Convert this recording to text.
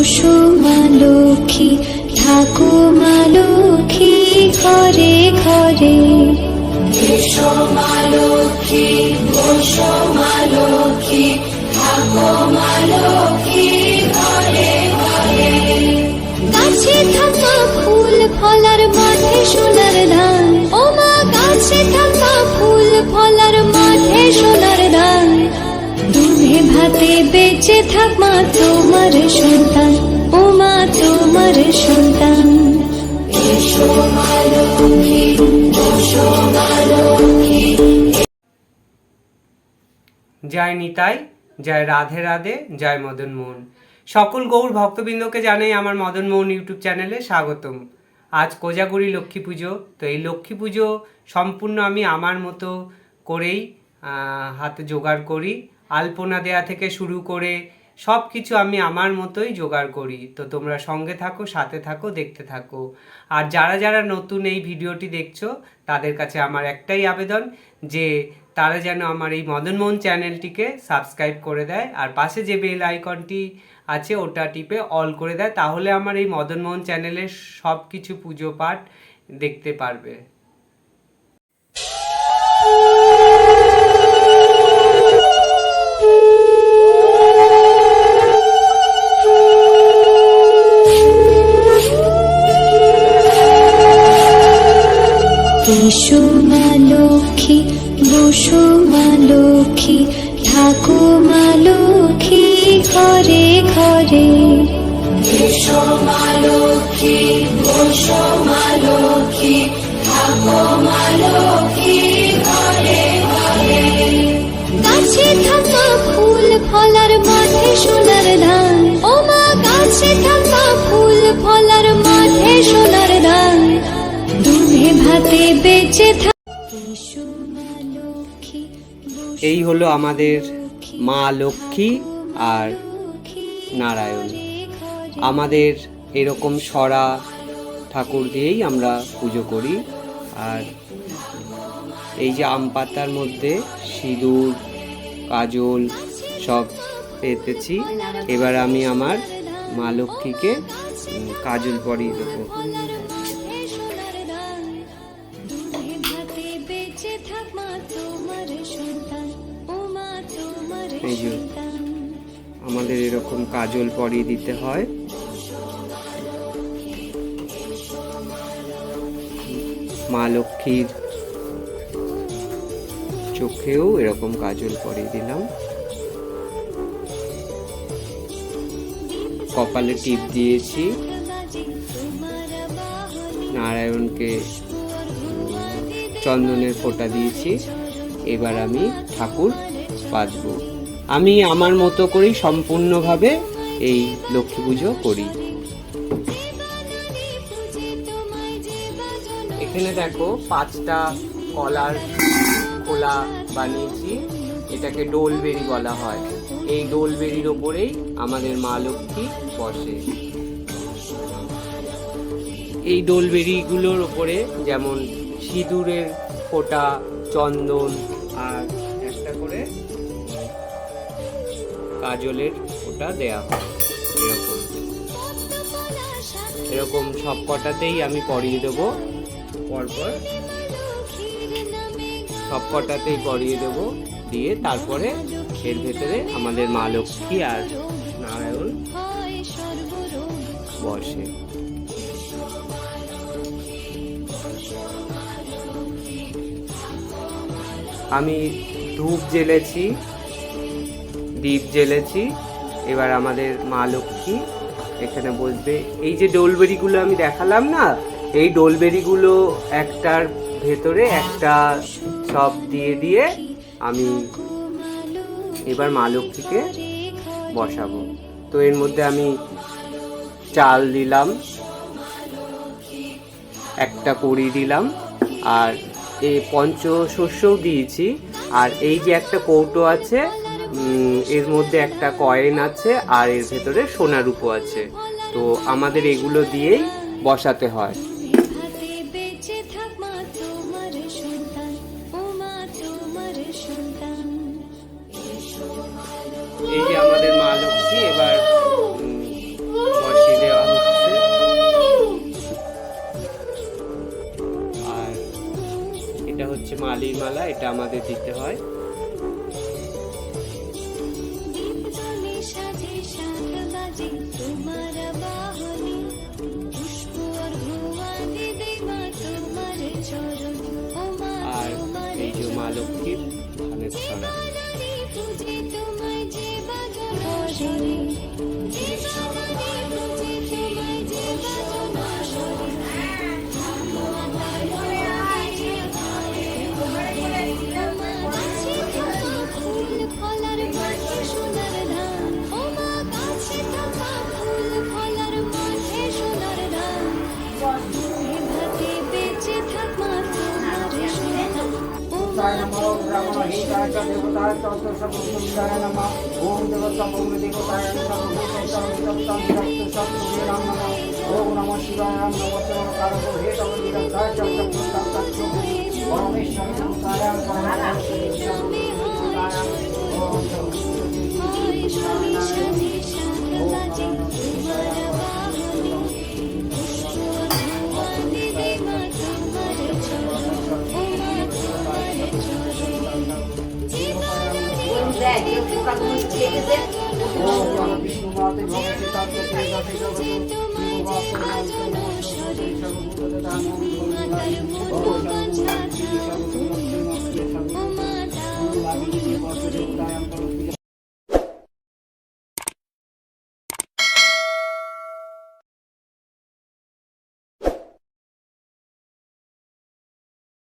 বসো মা লক্ষ্মী মা লক্ষ্মী ঘরে ঘরে। এসো লক্ষ্মী বসো লক্ষ্মী বেঁচে থাক মা তোমার সন্তান। ও মা তোমার সন্তান। জয় নিতাই, জয় রাধে রাধে, জয় মদন মোহন। সকল গৌর ভক্তবৃন্দকে জানাই আমার মদন মোহন ইউটিউব চ্যানেলে স্বাগতম। আজ কোজাগুড়ি লক্ষ্মী পুজো, তো এই লক্ষ্মী পুজো সম্পূর্ণ আমি আমার মতো করেই হাতে জোগাড় করি। আলপনা দেয়া থেকে শুরু করে সব কিছু আমি আমার মতোই জোগাড় করি। তো তোমরা সঙ্গে থাকো, সাথে থাকো, দেখতে থাকো। আর যারা যারা নতুন এই ভিডিওটি দেখছ, তাদের কাছে আমার একটাই আবেদন যে তারা যেন আমার এই মদনমোহন চ্যানেলটিকে সাবস্ক্রাইব করে দেয় আর পাশে যে বেল আইকনটি আছে, ওটা টিপে অল করে দেয়, তাহলে আমার এই মদনমোহন চ্যানেলের সব কিছু পুজো পাঠ দেখতে পারবে। ঘরে ঘরে। এসো বসো গাছে থাকা ফুল ফলার মাঠে সোনার ধান। ও মা গাছে থাকা ফুল ফলার মাঠে সোনার ধান। দুধে ভাতে বেঁচে থাক এই হলো আমাদের মা লক্ষ্মী। আর নারায়ণ। আমাদের এরকম সরা ঠাকুর দিয়েই আমরা পুজো করি। আর এই যে আম পাতার মধ্যে সিঁদুর, কাজল সব পেতেছি। এবার আমি আমার মা লক্ষ্মীকে কাজল পরিয়ে দেবো। এই যে। আমাদের এরকম কাজল পরিয়ে দিতে হয়। মা লক্ষ্মীর চোখেও এরকম কাজল পরিয়ে দিলাম। কপালে টিপ দিয়েছি। নারায়ণকে চন্দনের ফোঁটা দিয়েছি। এবার আমি ঠাকুর বাঁধব। আমি আমার মতো করেই সম্পূর্ণভাবে এই লক্ষ্মী পুজো করি। এখানে দেখো পাঁচটা কলার খোলা বানিয়েছি। এটাকে ডোলবেরি বলা হয়। এই ডোলবেরির ওপরেই আমাদের মা লক্ষ্মী বসে। এই ডোলবেরিগুলোর ওপরে যেমন সিঁদুরের ফোঁটা, চন্দন আর একটা করে কাজলের ওটা দেয়া হয়। এরকম। এরকম সব কটাতেই আমি পরিয়ে দেবো। পরপর সব কটাতেই পরিয়ে দেবো। দিয়ে তারপরে এর ভেতরে আমাদের মা লক্ষ্মী আর নারায়ণ বসে। আমি ধূপ জ্বেলেছি। দীপ জ্বেলেছি। এবার আমাদের মা লক্ষ্মী এখানে বসবে এই যে ডোলবেরিগুলো আমি দেখালাম না, এই ডোলবেরিগুলো একটার ভেতরে একটা সব দিয়ে দিয়ে আমি এবার মা লক্ষ্মীকে বসাবো। তো এর মধ্যে আমি চাল দিলাম, একটা কড়ি দিলাম, আর এই পঞ্চ শস্যও দিয়েছি। আর এই যে একটা কৌটো আছে এর মধ্যে একটা কয়েন আছে আর এর ভেতরে সোনা রূপ আছে। তো আমাদের এগুলো দিয়েই বসাতে হয়। এই যে আমাদের মা এটা হচ্ছে মালির মালা, এটা আমাদের দিতে হয়। এই যে মা লক্ষ্মীর ধানের ছড়া বাগানে পুজে भूताय नमः ओम ब्रह्महिताय च देवताय च सर्वभूताय नमः ओम देवता ओम देवताय सर्वभूताय सर्वभूताय नमः ओम नमः शिवाय नमः सर्वकारको हे तव निरंताय च सर्वभूताय तत्त्व परमेश्वर भूताय परमात्मा ओम सर्वभूताय বাগানে তোমায় যে